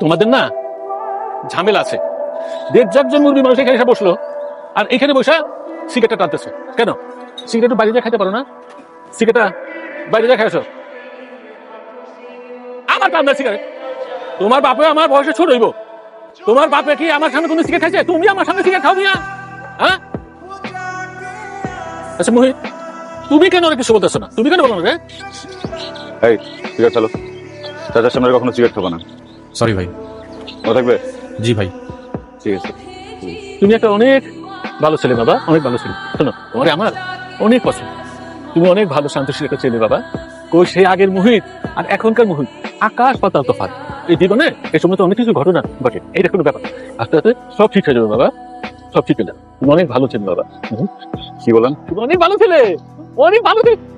তোমাদের না ঝামেলা আছে। দেড় চারজন মুরগি মানুষ এখানে এসে বসল, আর এখানে বসে সিগারেটটা টানতেছে। কেন? সিগারেট বাইরে যা খাইতে পারো না? সিগারেটটা বাইরে যা খাইছো? আমার টান সিগারেট। তোমার বাপে আমার বয়সে ছোট হইব। তোমার বাপে কি আমার সামনে কোনো সিগারেট খাইছে? তুমি আমার সামনে সিগারেট খাও না? হ্যাঁ? আচ্ছা মোহিত তুমি কেন অনেক কিছু বলতেছো না? তুমি কেন বলো রে এই, সিগারেট চালো। চাচার সামনে কখনো সিগারেট খাব না। সরি ভাই। ও থাকবে? জি ভাই। ঠিক আছে। তুমি একটা অনেক ভালো ছেলে বাবা। অনেক ভালো ছেলে। শোনো তোমার আমার অনেক পছন্দ। তুমি অনেক ভালো শান্তশীল একটা ছেলে বাবা। কই সেই আগের মুহিত আর এখনকার মুহিত আকাশ পাতাল তফাৎ। এই জীবনে এই সময় তো অনেক কিছু ঘটনা ঘটে। এটা কোনো ব্যাপার আস্তে আস্তে সব ঠিক হয়ে যাবে বাবা। সব ঠিক হয়ে যাবে। তুমি অনেক ভালো ছেলে বাবা। কি বলেন? তুমি অনেক ভালো ছেলে। অনেক ভালো ছেলে।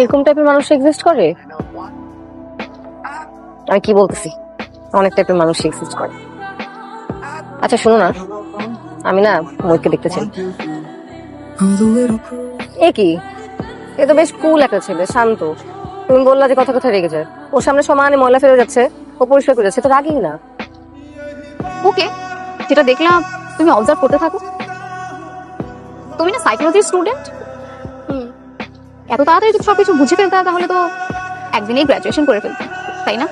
এরকম টাইপের মানুষ এক্সিস্ট করে? আমি কি বলতেছি? অনেক টাইপের মানুষ এক্সিস্ট করে। আচ্ছা শোনো না। আমি না মইকে দেখতে চাই এ কি? এ তো বেশ কুল একটা ছেলে, শান্ত। তুমি বললা যে কথা কথা রেগে যায়। ওর সামনে সমানে ময়লা ফেলে যাচ্ছে, ও পরিষ্কার করে যাচ্ছে, তো রাগি না। ওকে, যেটা দেখলাম, তুমি অবজার্ভ করতে থাকো। তুমি না সাইকোলজির স্টুডেন্ট এত তাড়াতাড়ি যদি সবকিছু বুঝে ফেলতে তাহলে তো একদিনেই গ্রাজুয়েশন করে ফেলতে তাই না?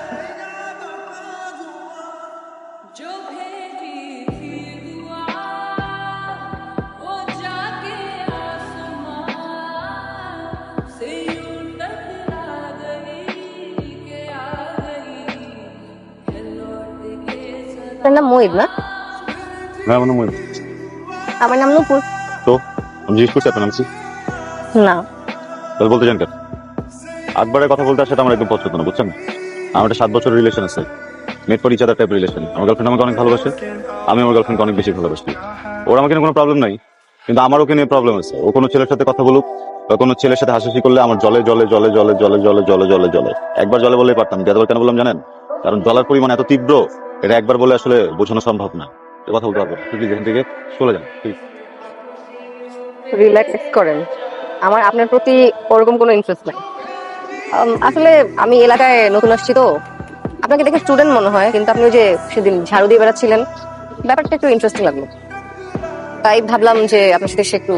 তার নাম মহিদ না? না মনে আমার নাম নুপুর। তো আমি জিজ্ঞেস করছি আপনার নাম কি? না। তাহলে বলতে চান কেন? আকবরের কথা বলতে সেটা আমার একদম পছন্দ না, বুঝছেন? আমার একটা সাত বছরের রিলেশন আছে। Made for each other type relation আমার গার্লফ্রেন্ড আমাকে অনেক ভালোবাসে, আমি আমার গার্লফ্রেন্ডকে অনেক বেশি ভালোবাসি। ওর আমাকে কোনো প্রবলেম নাই, কিন্তু আমার ওকে নিয়ে প্রবলেম আছে। ও কোনো ছেলের সাথে কথা বলুক বা কোনো ছেলের সাথে হাসাহাসি করলে আমার জলে জলে জলে জলে জলে জলে জলে জলে জলে। একবার জলে বলেই পারতাম যতবার কেন বললাম জানেন? কারণ জলের পরিমাণ এত তীব্র, এটা একবার বলে আসলে বোঝানো সম্ভব না। কথা বলতে পারব না। প্লিজ এখান থেকে চলে যান রিল্যাক্স করেন। আমার আপনার প্রতি ওরকম কোনো ইন্টারেস্ট নাই। আসলে আমি এলাকায় নতুন আসছি তো। আপনাকে দেখে স্টুডেন্ট মনে হয়, কিন্তু আপনি যে সেদিন ঝাড়ু দিয়ে বেড়াচ্ছিলেন, ব্যাপারটা একটু ইন্টারেস্টিং লাগল। তাই ভাবলাম যে আপনার সাথে সে একটু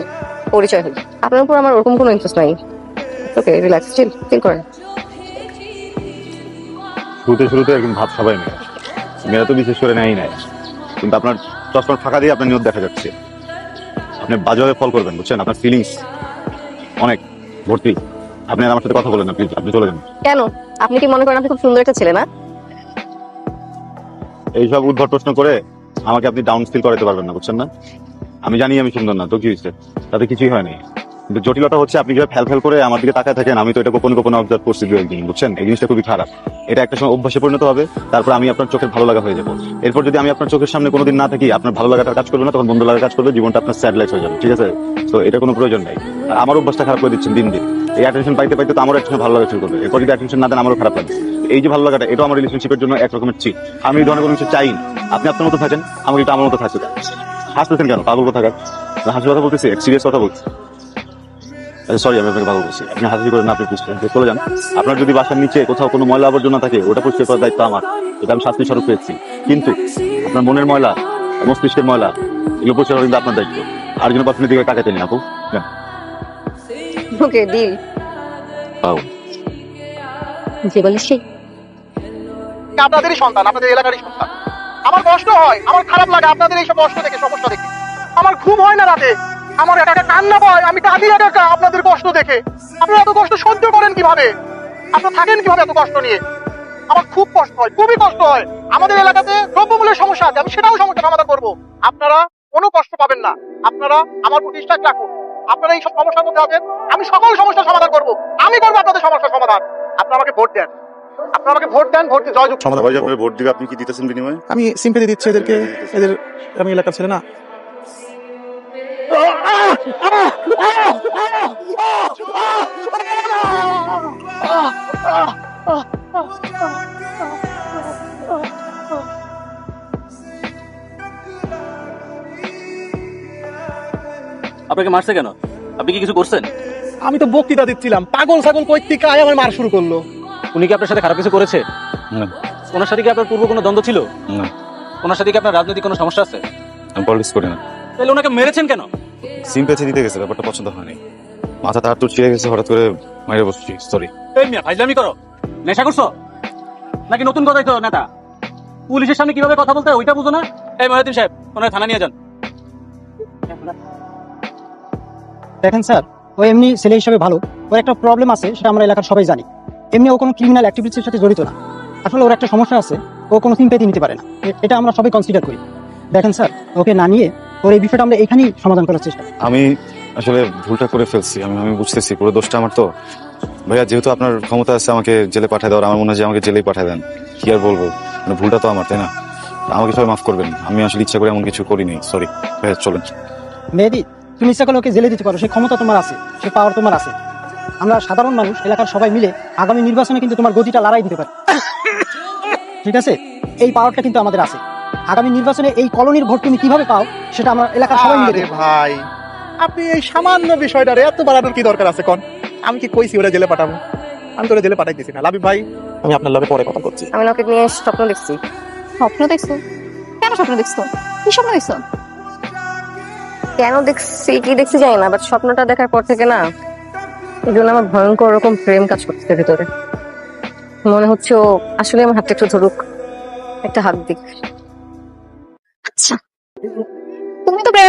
পরিচয় হই। আপনার উপর আমার ওরকম কোনো ইন্টারেস্ট নাই। ওকে রিল্যাক্স চিল চিল করেন। শুরুতে শুরুতে একদম ভাব সবাই মেয়ে মেয়েরা তো বিশেষ করে নেয় কিন্তু আপনার চশমার ফাঁকা দিয়ে আপনার নিয়ত দেখা যাচ্ছে। আপনি বাজেভাবে ফল করবেন, বুঝছেন? আপনার ফিলিংস অনেক ভর্তি। আপনি আমার সাথে কথা বলেন না প্লিজ আপনি চলে যান। কেন? আপনি কি মনে করেন আপনি খুব সুন্দর একটা ছেলে না? এইসব উদ্ভট প্রশ্ন করে আমাকে আপনি ডাউন ফিল করাতে পারবেন না বুঝছেন না? আমি জানি আমি সুন্দর না তো কি হয়েছে? তাতে কিছুই হয়নি কিন্তু জটিলতা হচ্ছে আপনি যেভাবে ফেল ফেল করে আমার দিকে তাকায় থাকেন, আমি তো এটা গোপন গোপন অবজার্ভ করছি দু একদিন, বুঝছেন? এই জিনিসটা খুবই খারাপ। এটা একটা সময় অভ্যাসে পরিণত হবে, তারপর আমি আপনার চোখের ভালো লাগা হয়ে যাব। এরপর যদি আমি আপনার চোখের সামনে কোনোদিন না থাকি, আপনার ভালো লাগাটা কাজ করবে না, তখন বন্ধ লাগা কাজ করবে, জীবনটা আপনার স্যাড লাইফ হয়ে যাবে, ঠিক আছে? তো এটা কোনো প্রয়োজন নাই। আমার অভ্যাসটা খারাপ করে দিচ্ছেন দিন দিন। এই অ্যাটেনশন পাইতে পাইতে তো আমারও একটা ভালো লাগা শুরু করবে। এরপর যদি অ্যাটেনশন না দেন, আমারও খারাপ লাগে এই যে ভালো লাগাটা এটা আমার রিলেশনশিপের জন্য এক রকমের চিট আমি এই ধরনের কোনো কিছু চাই আপনি আপনার মতো থাকেন, আমাকে এটা আমার মতো থাকতে। হাসতেছেন কেন? পাগল কথা হাসির কথা বলতেছি সিরিয়াস কথা বলছি। সরি আমি আপনাকে ভালো বলছি আপনি হাসি করেন না আপনি বুঝছেন চলে যান। আপনার যদি বাসার নিচে কোথাও কোনো ময়লা আবর্জনা থাকে ওটা পরিষ্কার করার দায়িত্ব আমার। এটা আমি শাস্তি স্বরূপ পেয়েছি। কিন্তু আপনার মনের ময়লা মস্তিষ্কের ময়লা এগুলো পরিষ্কার করা কিন্তু আপনার দায়িত্ব। আর জন্য আপনার দিকে টাকা চাইলেন আপু। ওকে ডিল পাও। যে বলে সে। আপনাদেরই সন্তান আপনাদের এলাকারই সন্তান। আমার কষ্ট হয় আমার খারাপ লাগে আপনাদের এইসব কষ্ট দেখে সমস্যা দেখে। আমার ঘুম হয় না রাতে। আমার একা একা কান্না পায় আমি কাঁদি একা একা আপনাদের কষ্ট দেখে। আপনারা এত কষ্ট সহ্য করেন কীভাবে? আপনারা থাকেন কীভাবে এত কষ্ট নিয়ে? আমার খুব কষ্ট হয় খুবই কষ্ট হয়। আমাদের এলাকাতে দ্রব্যমূল্যের সমস্যা আছে আমি সেটাও সমস্যা সমাধান করব। আপনারা কোনো কষ্ট পাবেন না। আপনারা আমার প্রতি বিশ্বাস রাখুন। আপনারা এই সব সমস্যার মধ্যে আছেন আমি সকল সমস্যার সমাধান করব। আমি করব আপনাদের সমস্যার সমাধান। আপনারা আমাকে ভোট দেন। আপনারা আমাকে ভোট দেন ভোট দিয়ে জয়যুক্ত। সমাধান ভোট দিবে আপনি কি দিতেছেন বিনিময়ে? আমি সিম্পলি দিচ্ছি এদেরকে। এদের আমি এলাকার ছেলে না। আপনাকে মারছে কেন? আপনি কি কিছু করছেন? আমি তো বক্তৃতা দিচ্ছিলাম। পাগল ছাগল কৈতিকা আয় আমার মার শুরু করল। উনি কি আপনার সাথে খারাপ কিছু করেছে? না। ওনার সাথে কি আপনার পূর্ব কোনো দ্বন্দ্ব ছিল? না। ওনার সাথে কি আপনার রাজনৈতিক কোনো সমস্যা আছে? আমি পলিটিক্স করি না। তাহলে ওনাকে মেরেছেন কেন? সিম্পেথি দিতে গেছে ব্যাপারটা পছন্দ হয়নি। মাথা তার তো ছিঁড়ে গেছে হঠাৎ করে মাইরে বসছি সরি এই মিয়া ফাইজলামি করো। নেশা করছ? নাকি নতুন কথাই তো নেতা? পুলিশের সামনে কীভাবে কথা বলতে হয় ওইটা বুঝো না? এই মহিউদ্দিন সাহেব ওনার থানা নিয়ে যান। দেখেন স্যার ও এমনি ছেলে হিসেবে ভালো। ওর একটা প্রবলেম আছে সেটা আমরা এলাকার সবাই জানি। এমনি ও কোনো ক্রিমিনাল অ্যাক্টিভিটির সাথে জড়িত না। আসলে ওর একটা সমস্যা আছে ও কোনো সিম্পেথি নিতে পারে না। এটা আমরা সবাই কনসিডার করি। দেখেন স্যার ওকে না নিয়ে ওর এই বিষয়টা আমরা এখানেই সমাধান করার চেষ্টা আমি আসলে ভুলটা করে ফেলছি আমি আমি বুঝতেছি পুরো দোষটা আমার তো। ভাইয়া যেহেতু আপনার ক্ষমতা আছে আমাকে জেলে পাঠিয়ে দেওয়ার আমার মনে হয় যে আমাকে জেলেই পাঠিয়ে দেন। কি আর বলব? মানে ভুলটা তো আমার তাই না? আমাকে সবাই মাফ করবেন আমি আসলে ইচ্ছা করে এমন কিছু করিনি সরি ভাইয়া চলেন। মেহেদি তুমি ইচ্ছা করলে ওকে জেলে দিতে পারো সেই ক্ষমতা তোমার আছে সে পাওয়ার তোমার আছে। আমরা সাধারণ মানুষ এলাকার সবাই মিলে আগামী নির্বাচনে কিন্তু তোমার গতিটা লড়াই দিতে পারি। ঠিক আছে? এই পাওয়ারটা কিন্তু আমাদের আছে। আগামী নির্বাচনে এই কলোনির ভোট তুমি কীভাবে পাও সেটা আমার এলাকার সবাই মিলে আরে ভাই আপনি এই সামান্য বিষয়টারে এত বাড়ানোর কি দরকার আছে কোন? আমি কি কইছি ওরা জেলে পাঠাবো? আমি তো ওরা জেলে পাঠাইতেছি না। লাবি ভাই আমি আপনার লগে পরে কথা করছি আমি ওকে নিয়ে স্বপ্ন দেখছি। স্বপ্ন দেখছ? কেন স্বপ্ন দেখছ? কি স্বপ্ন দেখছ? কেন দেখছি কি দেখছি জানি না বাট স্বপ্নটা দেখার পর থেকে না এই জন্য আমার ভয়ঙ্কর রকম প্রেম কাজ করছে ভিতরে। মনে হচ্ছে ও আসলে আমার হাতটা একটু ধরুক একটা হাত দিক।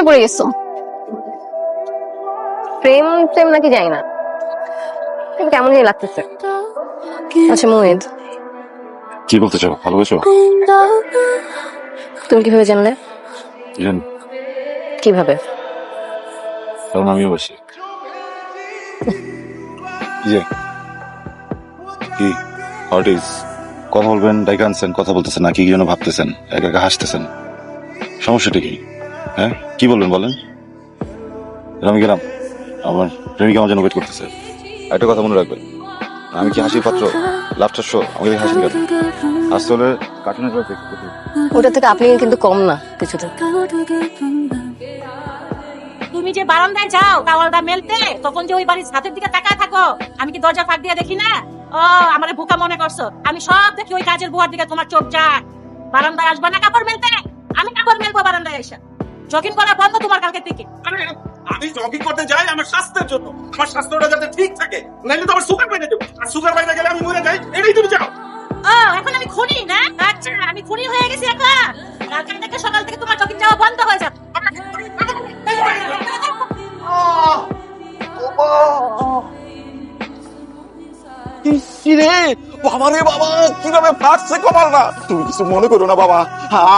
পড়ে গেছো? প্রেম প্রেম নাকি জানি না। কেমন জানি লাগতেছে। আচ্ছা মোহিত। কি বলতে চাও? ভালোবেসো তুমি কীভাবে জানলে? জান। কীভাবে? কারণ আমিও বসি। যে কি? হোয়াট ইজ কথা বলবেন ডাইকা আনছেন কথা বলতেছেন না কি যেন ভাবতেছেন একা একা হাসতেছেন। সমস্যাটা কি? হ্যাঁ? কি বলবেন বলেন? আমি গেলাম। আমার প্রেমিকা আমার জন্য ওয়েট করতেছে। একটা কথা মনে রাখবেন। আমি কি হাসির পাত্র? লাফটার শো আমাকে হাসি কেন? আসলে কার্টুনের ওটা থেকে আপনি কিন্তু কম না কিছুতে তুমি যে বারান্দায় যাও টাওয়ালটা মেলতে তখন যে ওই বাড়ির ছাদের দিকে তাকায় থাকো। আমি কি দরজা ফাঁক দিয়ে দেখি না? ও আমারে বোকা মনে করছ। আমি সব দেখি ওই কাজের বুয়ার দিকে তোমার চোখ যায়। বারান্দায় আসবা না কাপড় মেলতে? আমি কাপড় মেলবো বারান্দায় এসে। জকিং করা বন্ধ তোমার কালকে থেকে। আরে, আমি জগিং করতে যাই আমার স্বাস্থ্যের জন্য। আমার স্বাস্থ্যটা যাতে ঠিক থাকে নাইলে তো আমার সুগার বেড়ে যাবে। আর সুগার বেড়ে গেলে আমি মরে যাই এটাই তুমি চাও? ও এখন আমি খুনি না? আচ্ছা আমি খুনি হয়ে গেছি এখন। কালকে থেকে সকাল থেকে তোমার জকিং যাওয়া বন্ধ হয়ে যাবে। বাবা কীভাবে ফাটছে কপালটা? তুমি কিছু মনে করো না বাবা।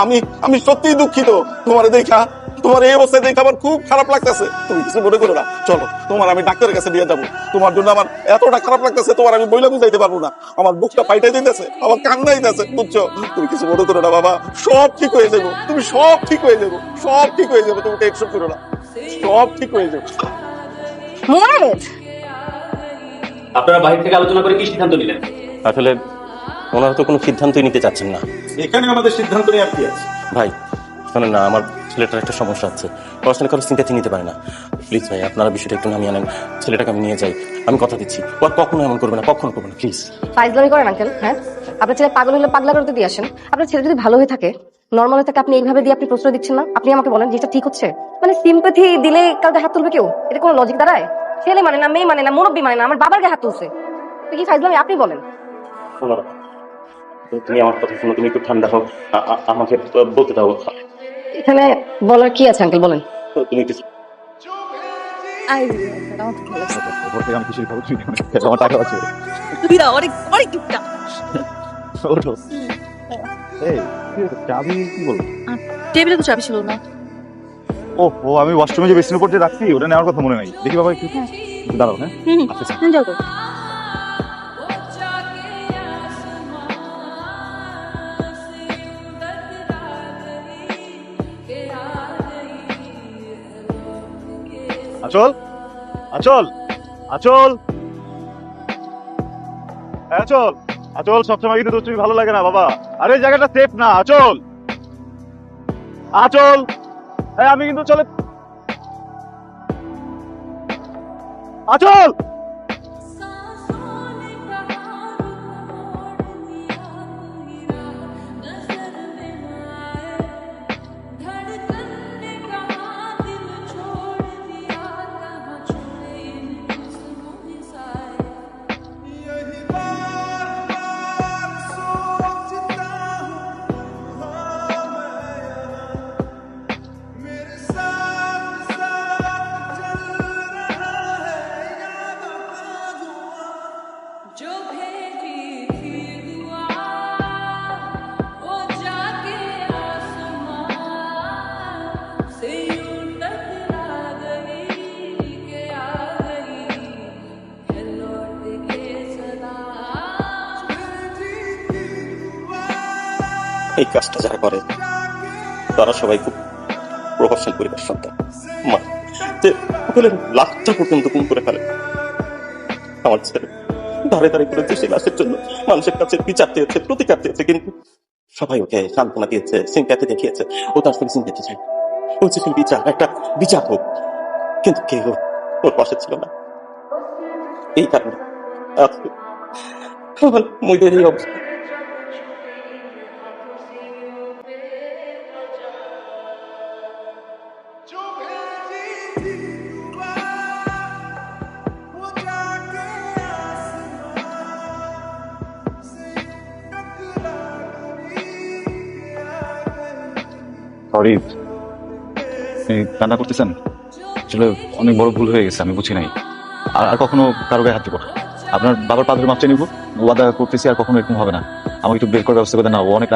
আমি আমি সত্যিই দুঃখিত। তোমার দেখা তোমার এই অবস্থায় দেখে আমার খুব খারাপ লাগতেছে। তুমি কিছু মনে করো না। চলো তোমার আমি ডাক্তারের কাছে নিয়ে যাব। তোমার জন্য আমার এতটা খারাপ লাগতেছে তোমার আমি বইলে বুঝাইতে পারব না। আমার বুকটা ফাইটাই দিতেছে আমার কান্না দিতেছে বুঝছ? তুমি কিছু মনে করো না বাবা। সব ঠিক হয়ে যাব। তুমি সব ঠিক হয়ে যাব। সব ঠিক হয়ে যাব। তুমি টেনশন করো না। সব ঠিক হয়ে যাব। আপনারা বাইরে থেকে আলোচনা করে কি সিদ্ধান্ত নিলেন? আসলে ওনারা তো কোনো সিদ্ধান্তই নিতে চাচ্ছেন না। এখানে আমাদের সিদ্ধান্ত নেওয়ার কি আছে? ভাই শোনেন না আমার ছেলেটার একটা সমস্যা আছে। পড়াশোনা কারও চিন্তাতে নিতে পারে না। প্লিজ ভাই আপনারা বিষয়টা একটু নামিয়ে আনেন। ছেলেটাকে আমি নিয়ে যাই। আমি কথা দিচ্ছি। ও আর কখনো এমন করবে না কখনো করবে না প্লিজ। ফাইজলামি করেন আঙ্কেল হ্যাঁ? আপনার ছেলে পাগল হলে পাগলা করতে দিয়ে আসেন। আপনার ছেলে যদি ভালো হয়ে থাকে নর্মাল হয়ে থাকে আপনি এইভাবে দিয়ে আপনি প্রশ্রয় দিচ্ছেন না? আপনি আমাকে বলেন যেটা ঠিক হচ্ছে? মানে সিম্পাথি দিলে কাউকে হাত তুলবে কেউ? এটা কোনো লজিক দাঁড়ায়? ছেলে মানে না মেয়ে মানে না মুরব্বী মানে না আমার বাবার গায়ে হাত তুলছে। তো কি ফাইজলামি? আপনি বলেন। তুমি আমার কথা শুনো তুমি একটু ঠান্ডা আ- আমাকে বলতে দাও। এখানে বলার কি আছে আঙ্কেল বলেন। তুমি কিছু বলব টেবিলে তো চাবি ছিল না। ও ও আমি ওয়াশরুমে যে বেসিনের উপর যে রাখছি ওটা নেওয়ার কথা মনে নাই। দেখি বাবা একটু। একটু দাঁড়াও হ্যাঁ? আচ্ছা আচ্ছা। যাও আচল। আচল। আচল। হ্যাঁ, আচল। আচল সবসময় কিন্তু তুমি ভালো লাগে না বাবা। আরে জায়গাটা সেফ না। আচল। আচল। হ্যাঁ আমি কিন্তু চলে আচল। এই কাজটা যারা করে তারা সবাই খুব প্রভাবশালী পরিবার সন্তান মা সকলের লাখটা পর্যন্ত গুম করে ফেলে আমার ছেলে, ধারে ধারে করেছে সেই লাশের জন্য। মানুষের কাছে বিচার চেয়েছে, প্রতিকার চেয়েছে, কিন্তু সবাই ওকে সান্ত্বনা দিয়েছে সিম্প্যাথি দেখিয়েছে। ও তার থেকে সিম্প্যাথি চায় ও চেয়েছিল বিচার, একটা বিচার হোক, কিন্তু কেউ ওর পাশে ছিল না। এই কারণে আমার মইদের এই অবস্থা। সরি। কান্না করতেছেন? আসলে অনেক বড় ভুল হয়ে গেছে, আমি বুঝি নাই। আর কখনো কারও গায়ে হাত আপনার বাবার নিব। ওয়াদা করতেছি আর কখনো এরকম হবে না। আমাকে একটু বের করার ব্যবস্থা করে না। ও অনেক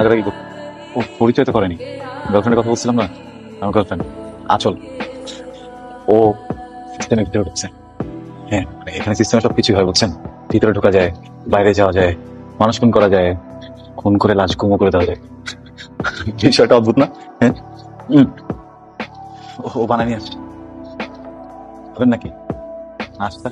ও পরিচয় তো করেনি। গার্লফ্রেন্ডের কথা বলছিলাম না? আমার গার্লফ্রেন্ড আচল ও সিস্টেমে ভিতরে ঢুকছে। হ্যাঁ মানে এখানে সিস্টেমে সব কিছুই হয় বলছেন ভিতরে ঢোকা যায়, বাইরে যাওয়া যায়, মানুষ খুন করা যায়, খুন করে লাশ গুমো করে দেওয়া যায়। বিষয়টা অদ্ভুত না? হ্যাঁ। ও বানানি আসছে নাকি? আচ্ছা